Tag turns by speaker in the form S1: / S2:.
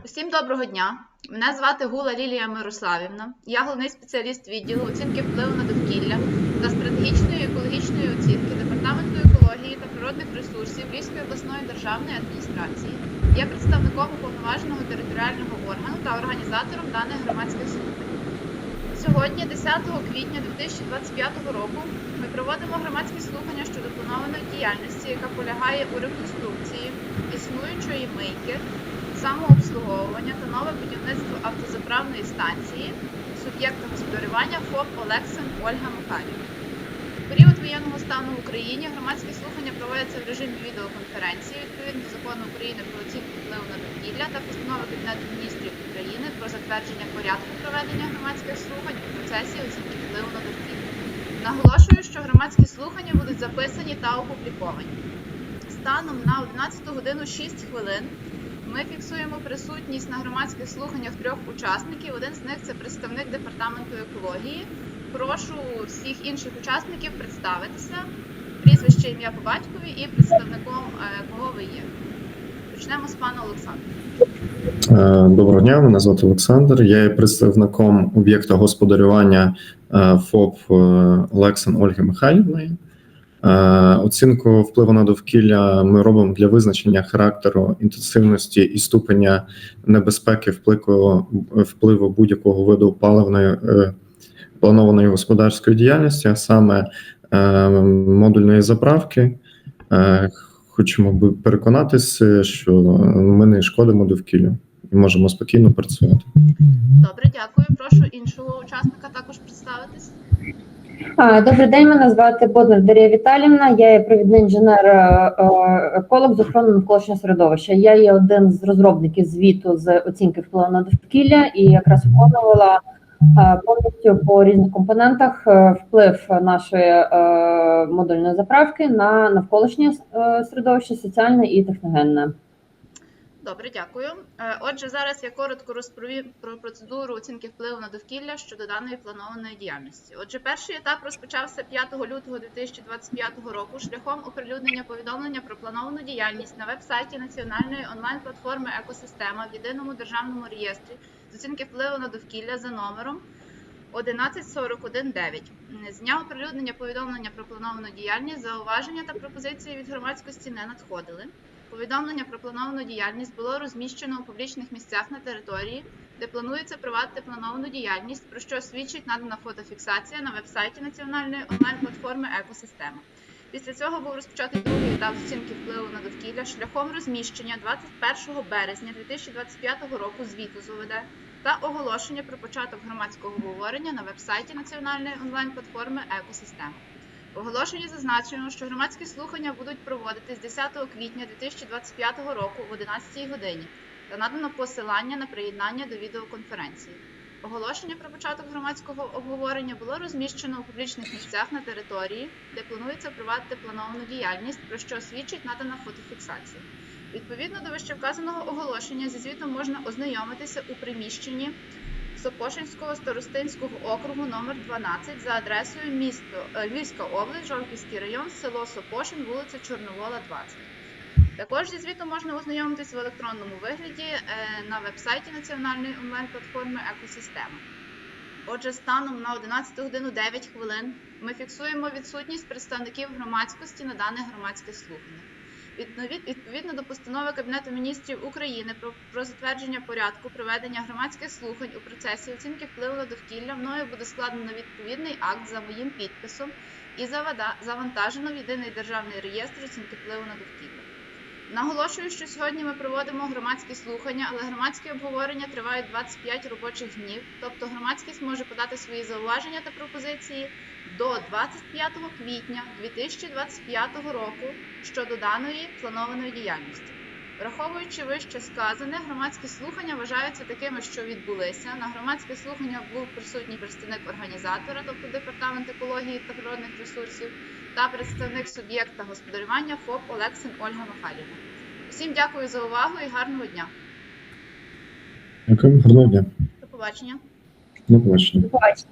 S1: Усім доброго дня. Мене звати Гула Лілія Мирославівна. Я головний спеціаліст відділу оцінки впливу на довкілля та стратегічної екологічної оцінки Департаменту екології та природних ресурсів Львівської обласної державної адміністрації. Є представником уповноваженого територіального органу та організатором даних громадських слухань. Сьогодні, 10 квітня 2025 року, ми проводимо громадські слухання щодо планованої діяльності, яка полягає у реконструкції існуючої мийки, самообслуговування та нове будівництво автозаправної станції суб'єкта господарювання ФОП Олексин Ольга Михайлівна. В період воєнного стану в Україні громадські слухання проводяться в режимі відеоконференції відповідно до закону України про оцінку впливу на довкілля та постанови Кабінету міністрів України про затвердження порядку проведення громадських слухань у процесі оцінки впливу на довкілля. Наголошую, що громадські слухання будуть записані та опубліковані. Станом на 11 годину 6 хвилин ми фіксуємо присутність на громадських слуханнях трьох учасників. Один з них це представник департаменту екології. Прошу всіх інших учасників представитися, прізвище ім'я по батькові і представником е, кого ви є. Почнемо з пана Олександра.
S2: Е, Доброго дня, мене звати Олександр. Я є представником об'єкта господарювання е, ФОП е, Ольги Михайлівної. Е, Оцінку впливу на довкілля ми робимо для визначення характеру, інтенсивності і ступеня небезпеки впливу, впливу будь-якого виду паливної е, планованої господарської діяльності, а саме е, модульної заправки. Хочемо би переконатися, що ми не шкодимо довкіллю і можемо спокійно працювати.
S1: Добре, дякую. Прошу іншого учасника також представитись.
S3: Добрий день, мене звати Боднар Дар'я Віталівна. Я є провідний інженер е, е, еколог з охорони навколишнього середовища. Я є один з розробників звіту з оцінки впливу на довкілля і якраз виконувала е, повністю по різних компонентах вплив нашої модульної заправки на навколишнє середовище, соціальне і техногенне.
S1: Добре, дякую. Е, Отже, зараз я коротко розповім про процедуру оцінки впливу на довкілля щодо даної планованої діяльності. Отже, перший етап розпочався 5 лютого 2025 року шляхом оприлюднення повідомлення про плановану діяльність на веб-сайті національної онлайн-платформи Екосистема в єдиному державному реєстрі з оцінки впливу на довкілля за номером 11419. З дня оприлюднення повідомлення про плановану діяльність зауваження та пропозиції від громадськості не надходили. Повідомлення про плановану діяльність було розміщено у публічних місцях на території, де планується провадити плановану діяльність, про що свідчить надана фотофіксація на веб-сайті національної онлайн-платформи Екосистема. Після цього був розпочатий другий етап оцінки впливу на довкілля шляхом розміщення 21 березня 2025 року звіту з ОВД та оголошення про початок громадського обговорення на веб-сайті національної онлайн-платформи Екосистема. Оголошенні зазначено, що громадські слухання будуть проводитись 10 квітня 2025 року в 11 годині та надано посилання на приєднання до відеоконференції. Оголошення про початок громадського обговорення було розміщено у публічних місцях на території, де планується провадити плановану діяльність, про що свідчить надана фотофіксація. Відповідно до вищевказаного оголошення зі звітом можна ознайомитися у приміщенні Сопошинського старостинського округу номер 12 за адресою місто е, Львівська область, Жовківський район, село Сопошин, вулиця Чорновола, 20. Також зі звітом можна ознайомитись в електронному вигляді е, на веб-сайті національної онлайн-платформи Екосистема. Отже, станом на 11 годину 9 хвилин ми фіксуємо відсутність представників громадськості на даних громадських слуханнях. Відповід- Відповідно до постанови Кабінету міністрів України про, затвердження порядку проведення громадських слухань у процесі оцінки впливу на довкілля мною буде складено відповідний акт за моїм підписом і завантажено в єдиний державний реєстр оцінки впливу на довкілля. Наголошую, що сьогодні ми проводимо громадські слухання, але громадські обговорення тривають 25 робочих днів, тобто громадськість може подати свої зауваження та пропозиції до 25 квітня 2025 року щодо даної планованої діяльності. Враховуючи вище сказане, громадські слухання вважаються такими, що відбулися. На громадських слуханнях був присутній представник організатора, тобто департамент екології та природних ресурсів, та представник суб'єкта господарювання ФОП Олексин Ольга Михайлівна. Всім дякую за увагу і гарного дня.
S2: Дякую, гарного дня.
S1: До побачення.
S2: До побачення.
S3: Бачите.